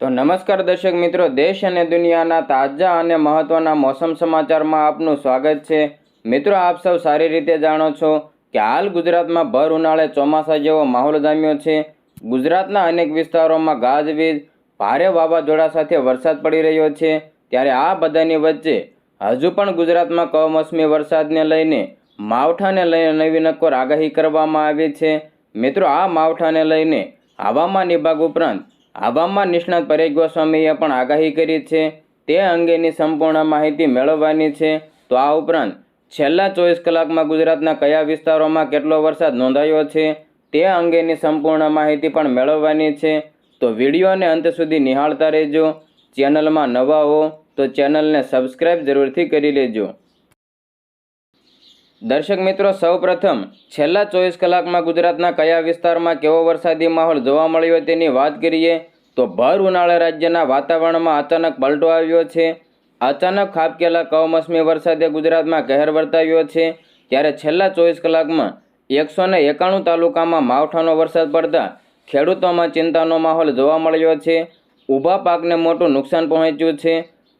તો નમસ્કાર દર્શક મિત્રો, દેશ અને દુનિયાના તાજા અને મહત્વના મોસમ સમાચારમાં આપનું સ્વાગત છે. મિત્રો, આપ સૌ સારી રીતે જાણો છો કે હાલ ગુજરાતમાં ભર ઉનાળે ચોમાસા જેવો માહોલ જામ્યો છે. ગુજરાતના અનેક વિસ્તારોમાં ગાજવીજ, ભારે વાવાઝોડા સાથે વરસાદ પડી રહ્યો છે. ત્યારે આ બધાની વચ્ચે હજુ પણ ગુજરાતમાં કમોસમી વરસાદને લઈને માવઠાને લઈને નવી નક્કોર આગાહી કરવામાં આવી છે. મિત્રો, આ માવઠાને લઈને હવામાન વિભાગ ઉપરાંત હવામાન નિષ્ણાત પરેશ ગોસ્વામીએ પણ આગાહી કરી છે. તે અંગેની સંપૂર્ણ માહિતી મેળવવાની છે. તો આ ઉપરાંત, છેલ્લા ચોવીસ કલાકમાં ગુજરાતના કયા વિસ્તારોમાં કેટલો વરસાદ નોંધાયો છે? તે અંગેની સંપૂર્ણ માહિતી પણ મેળવવાની છે. તો વિડીયોને અંત સુધી નિહાળતા રહેજો. ચેનલમાં નવા હો, તો ચેનલને સબસ્ક્રાઈબ જરૂરથી કરી લેજો. દર્શક મિત્રો, સૌપ્રથમ, છેલ્લા ચોવીસ કલાકમાં ગુજરાતના કયા વિસ્તારમાં કેવો વરસાદી માહોલ જોવા મળ્યો તેની વાત કરીએ. તો ભર ઉનાળા રાજ્યના વાતાવરણમાં અચાનક પલટો આવ્યો છે. અચાનક ખાબકેલા કમોસમી વરસાદે ગુજરાતમાં કહેર વર્તાવ્યો છે. ત્યારે છેલ્લા ચોવીસ કલાકમાં એકસો ને એકાણું તાલુકામાં માવઠાનો વરસાદ પડતા ખેડૂતોમાં ચિંતાનો માહોલ જોવા મળ્યો છે. ઊભા પાકને મોટું નુકસાન પહોંચ્યું છે.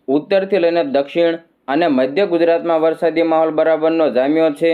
ઉત્તરથી લઈને દક્ષિણ અને મધ્ય ગુજરાતમાં વરસાદી માહોલ બરાબરનો જામ્યો છે.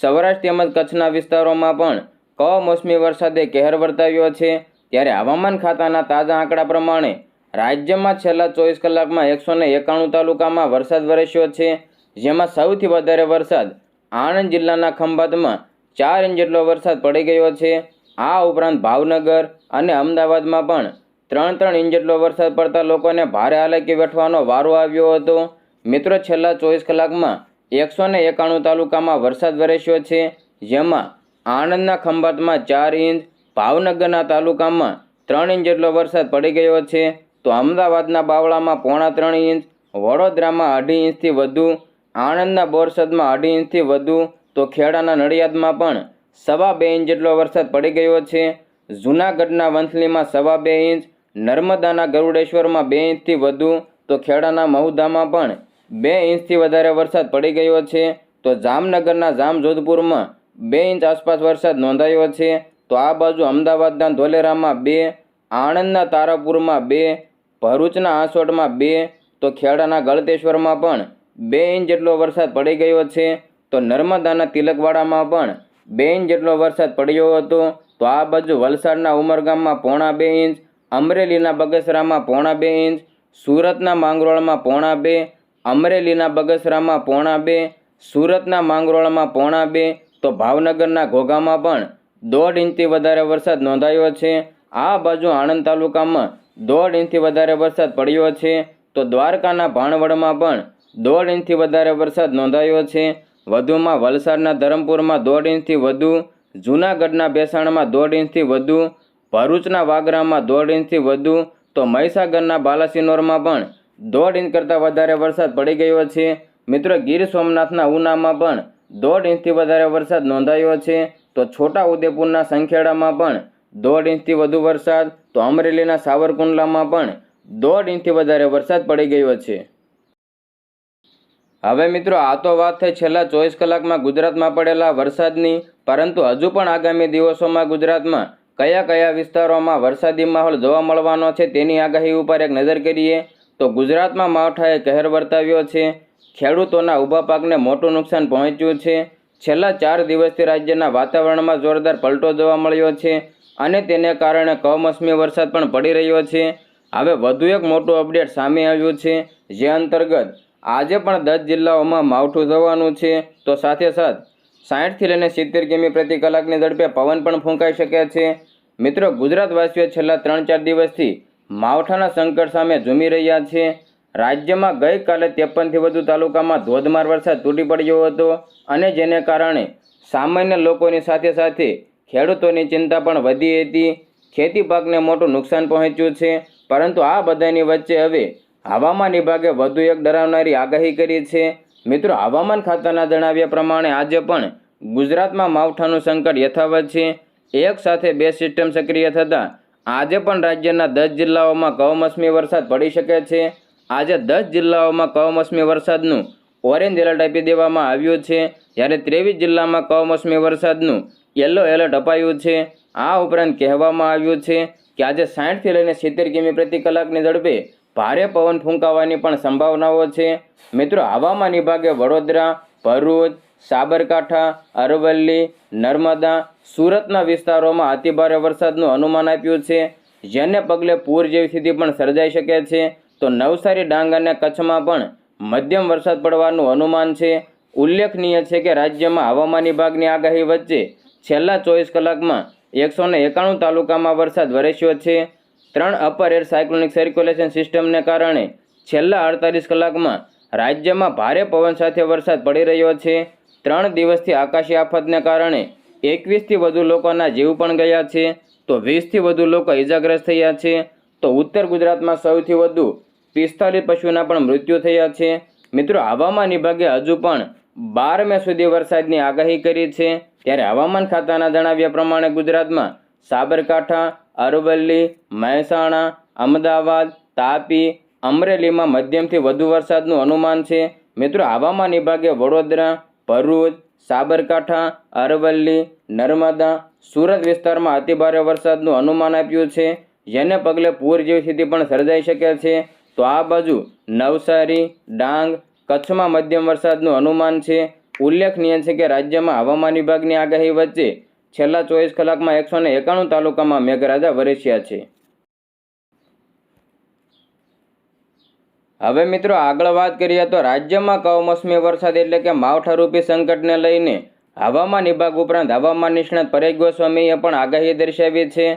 સૌરાષ્ટ્ર તેમજ કચ્છના વિસ્તારોમાં પણ કમોસમી વરસાદે કહેર વર્તાવ્યો છે. ત્યારે હવામાન ખાતાના તાજા આંકડા પ્રમાણે રાજ્યમાં છેલ્લા ચોવીસ કલાકમાં એકસો એકાણું તાલુકામાં વરસાદ વરસ્યો છે, જેમાં સૌથી વધારે વરસાદ આણંદ જિલ્લાના ખંભાતમાં ચાર ઇંચ જેટલો વરસાદ પડી ગયો છે. આ ઉપરાંત ભાવનગર અને અમદાવાદમાં પણ ત્રણ ત્રણ ઇંચ જેટલો વરસાદ પડતા લોકોને ભારે હાલાકી વેઠવાનો વારો આવ્યો હતો. મિત્રો, છેલ્લા ચોવીસ કલાકમાં એકસો એકાણું તાલુકામાં વરસાદ વરસ્યો છે, જેમાં આણંદના ખંભાતમાં ચાર ઇંચ ભાવનગરના તાલુકામાં ત્રણ ઇંચ જેટલો વરસાદ પડી ગયો છે. તો અમદાવાદના બાવળામાં પોણા ત્રણ ઇંચ, વડોદરામાં અઢી ઇંચથી વધુ, આણંદના બોરસદમાં અઢી ઇંચથી વધુ, તો ખેડાના નડિયાદમાં પણ સવા બે ઇંચ જેટલો વરસાદ પડી ગયો છે. જૂનાગઢના વંથલીમાં સવા બે ઇંચ, નર્મદાના ગરુડેશ્વરમાં બે ઇંચથી વધુ, તો ખેડાના મહુદામાં પણ બે ઇંચથી વધારે વરસાદ પડી ગયો છે. તો જામનગરના જામજોધપુરમાં બે ઇંચ આસપાસ વરસાદ નોંધાયો છે. તો આ બાજુ અમદાવાદના ધોલેરામાં બે, આણંદના તારાપુરમાં બે, ભરૂચના આસોટમાં બે, તો ખેડાના ગળતેશ્વરમાં પણ બે ઇંચ જેટલો વરસાદ પડી ગયો છે, તો નર્મદાના તિલકવાડામાં પણ બે ઇંચ જેટલો વરસાદ પડ્યો હતો, તો આ બાજુ વલસાડના ઉમરગામમાં પોણા બે ઇંચ, અમરેલીના બગસરામાં પોણા બે ઇંચ, સુરતના માંગરોળમાં પોણા બે, અમરેલીના બગસરામાં પોણા બે, સુરતના માંગરોળમાં પોણા બે, તો ભાવનગરના ઘોઘામાં પણ દોઢ ઇંચથી વધારે વરસાદ નોંધાયો છે. આ બાજુ આણંદ તાલુકામાં દોઢ ઇંચથી વધારે વરસાદ પડ્યો છે. તો દ્વારકાના ભાણવડમાં પણ દોઢ ઇંચથી વધારે વરસાદ નોંધાયો છે. વધુમાં વલસાડના ધરમપુરમાં દોઢ ઇંચથી વધુ, જૂનાગઢના બેસાણમાં દોઢ ઇંચથી વધુ, ભરૂચના વાગરામાં દોઢ ઇંચથી વધુ, તો મહીસાગરના બાલાસિનોરમાં પણ દોઢ ઇંચ કરતાં વધારે વરસાદ પડી ગયો છે. મિત્રો ગીર સોમનાથના ઉનામાં પણ દોઢ ઇંચથી વધારે વરસાદ નોંધાયો છે. તો છોટા ઉદેપુરના સંખેડામાં પણ દોઢ ઇંચથી વધુ વરસાદ, તો અમરેલીના સાવરકુંડલામાં પણ દોઢ ઇંચથી વધારે વરસાદ પડી ગયો છે. હવે મિત્રો, આ તો વાત થઈ છેલ્લા ચોવીસ કલાકમાં ગુજરાતમાં પડેલા વરસાદની, પરંતુ હજુ પણ આગામી દિવસોમાં ગુજરાતમાં કયા કયા વિસ્તારોમાં વરસાદી માહોલ જોવા મળવાનો છે તેની આગાહી ઉપર એક નજર કરીએ, તો ગુજરાતમાં માવઠાએ કહેર વર્તાવ્યો છે, ખેડૂતોના ઊભા પાકને મોટું નુકસાન પહોંચ્યું છે છેલ્લા ચાર દિવસથી રાજ્યના વાતાવરણમાં જોરદાર પલટો જોવા મળ્યો છે અને તેને કારણે કમોસમી વરસાદ પણ પડી રહ્યો છે. હવે વધુ એક મોટું અપડેટ સામે આવ્યું છે, જે અંતર્ગત આજે પણ દસ જિલ્લાઓમાં માવઠું થવાનું છે. તો સાથે સાથ સાઠથી લઈને સિત્તેર કિમી પ્રતિ કલાકની ઝડપે પવન પણ ફૂંકાઈ શકે છે. મિત્રો, ગુજરાતવાસીઓ છેલ્લા ત્રણ ચાર દિવસથી માવઠાના સંકટ સામે ઝૂમી રહ્યા છે. રાજ્યમાં ગઈકાલે ત્રેપનથી વધુ તાલુકામાં ધોધમાર વરસાદ તૂટી પડ્યો હતો અને જેને કારણે સામાન્ય લોકોની સાથે સાથે ખેડૂતોની ચિંતા પણ વધી હતી. ખેતી પાકને મોટું નુકસાન પહોંચ્યું છે, પરંતુ આ બધાની વચ્ચે હવે હવામાન વિભાગે વધુ એક ડરાવનારી આગાહી કરી છે. મિત્રો, હવામાન ખાતાના જણાવ્યા પ્રમાણે આજે પણ ગુજરાતમાં માવઠાનું સંકટ યથાવત છે. એક સાથે બે સિસ્ટમ સક્રિય થતાં આજે પણ રાજ્યના દસ જિલ્લાઓમાં કમોસમી વરસાદ પડી શકે છે. આજે દસ જિલ્લાઓમાં કમોસમી વરસાદનું ઓરેન્જ એલર્ટ આપી દેવામાં આવ્યું છે. જ્યારે ત્રેવીસ જિલ્લામાં કમોસમી વરસાદનું યલો એલર્ટ અપાયું છે. આ ઉપરાંત કહેવામાં આવ્યું છે કે આજે સાઠથી લઈને સિત્તેર કિમી પ્રતિ કલાકની ઝડપે ભારે પવન ફૂંકાવાની પણ સંભાવનાઓ છે. મિત્રો, હવામાન વિભાગે વડોદરા, ભરૂચ, સાબરકાંઠા, અરવલ્લી, નર્મદા, સુરતના વિસ્તારોમાં અતિભારે વરસાદનું અનુમાન આપ્યું છે. જેને પગલે પૂર જેવી સ્થિતિ પણ સર્જાઈ શકે છે. તો નવસારી ડાંગ અને કચ્છમાં પણ મધ્યમ વરસાદ પડવાનું અનુમાન છે. ઉલ્લેખનીય છે કે રાજ્યમાં હવામાન વિભાગની આગાહી વચ્ચે છેલ્લા ચોવીસ કલાકમાં એકસો એકાણું તાલુકામાં વરસાદ વરસ્યો છે. ત્રણ અપર એર સાયક્લોનિક સર્ક્યુલેશન સિસ્ટમને કારણે છેલ્લા અડતાલીસ કલાકમાં રાજ્યમાં ભારે પવન સાથે વરસાદ પડી રહ્યો છે. ત્રણ દિવસથી આકાશી આફતને કારણે એકવીસથી વધુ લોકોના જીવ પણ ગયા છે. તો વીસથી વધુ લોકો ઇજાગ્રસ્ત થયા છે. તો ઉત્તર ગુજરાતમાં સૌથી વધુ પિસ્તાલીસ પશુના પણ મૃત્યુ થયા છે. મિત્રો, હવામાન વિભાગે હજુ પણ બાર મે સુધી વરસાદની આગાહી કરી છે. ત્યારે હવામાન ખાતાના જણાવ્યા પ્રમાણે ગુજરાતમાં સાબરકાંઠા, અરવલ્લી, મહેસાણા, અમદાવાદ, તાપી, અમરેલીમાં મધ્યમથી વધુ વરસાદનું અનુમાન છે. મિત્રો, હવામાન વિભાગે વડોદરા, ભરૂચ, સાબરકાંઠા, અરવલ્લી, નર્મદા, સુરત વિસ્તારમાં અતિભારે વરસાદનું અનુમાન આપ્યું છે. જેને પગલે પૂર જેવી સ્થિતિ પણ સર્જાઈ શકે છે. તો આ બાજુ નવસારી, ડાંગ, કચ્છમાં મધ્યમ વરસાદનું અનુમાન છે. ઉલ્લેખનીય છે કે રાજ્યમાં હવામાન વિભાગની આગાહી વચ્ચે છેલ્લા ચોવીસ કલાકમાં એકસો ને એકાણું તાલુકામાં મેઘરાજા વરસ્યા છે. હવે મિત્રો આગળ વાત કરીએ તો રાજ્યમાં કમોસમી વરસાદ એટલે કે માવઠારૂપી સંકટને લઈને હવામાન વિભાગ ઉપરાંત હવામાન નિષ્ણાત પરેશ ગોસ્વામીએ પણ આગાહી દર્શાવી છે.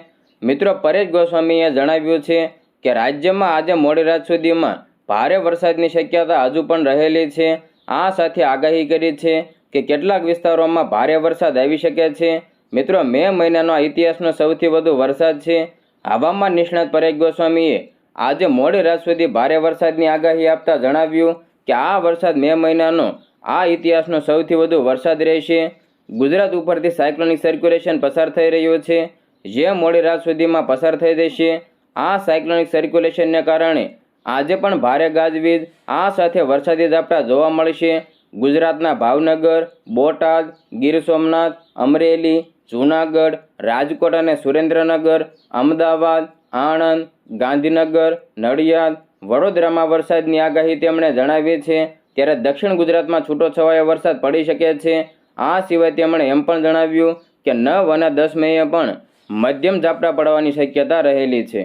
મિત્રો પરેશ ગોસ્વામીએ જણાવ્યું છે કે રાજ્યમાં આજે મોડી રાત સુધીમાં ભારે વરસાદની શક્યતા હજુ પણ રહેલી છે. આ સાથે આગાહી કરી છે કે કેટલાક વિસ્તારોમાં ભારે વરસાદ આવી શકે છે. મિત્રો, મે મહિનાનો આ ઇતિહાસનો સૌથી વધુ વરસાદ છે. હવામાન નિષ્ણાત પરેશ ગોસ્વામીએ આજે મોડી રાત સુધી ભારે વરસાદની આગાહી આપતા જણાવ્યું કે આ વરસાદ મે મહિનાનો આ ઇતિહાસનો સૌથી વધુ વરસાદ રહેશે. ગુજરાત ઉપરથી સાયક્લોનિક સર્ક્યુલેશન પસાર થઈ રહ્યું છે. જે મોડી રાત સુધીમાં પસાર થઈ જશે. આ સાયક્લોનિક સર્ક્યુલેશનને કારણે આજે પણ ભારે ગાજવીજ, આ સાથે વરસાદી ઝાપટા જોવા મળશે. ગુજરાતના ભાવનગર, બોટાદ, ગીર સોમનાથ, અમરેલી, જૂનાગઢ, રાજકોટ અને સુરેન્દ્રનગર, અમદાવાદ, આણંદ, ગાંધીનગર, નડિયાદ, વડોદરામાં વરસાદની આગાહી તેમણે જણાવી છે. ત્યારે દક્ષિણ ગુજરાતમાં છૂટો છવાયો વરસાદ પડી શકે છે. આ સિવાય તેમણે એમ પણ જણાવ્યું કે નવ અને દસ મેએ પણ મધ્યમ ઝાપટા પડવાની શક્યતા રહેલી છે.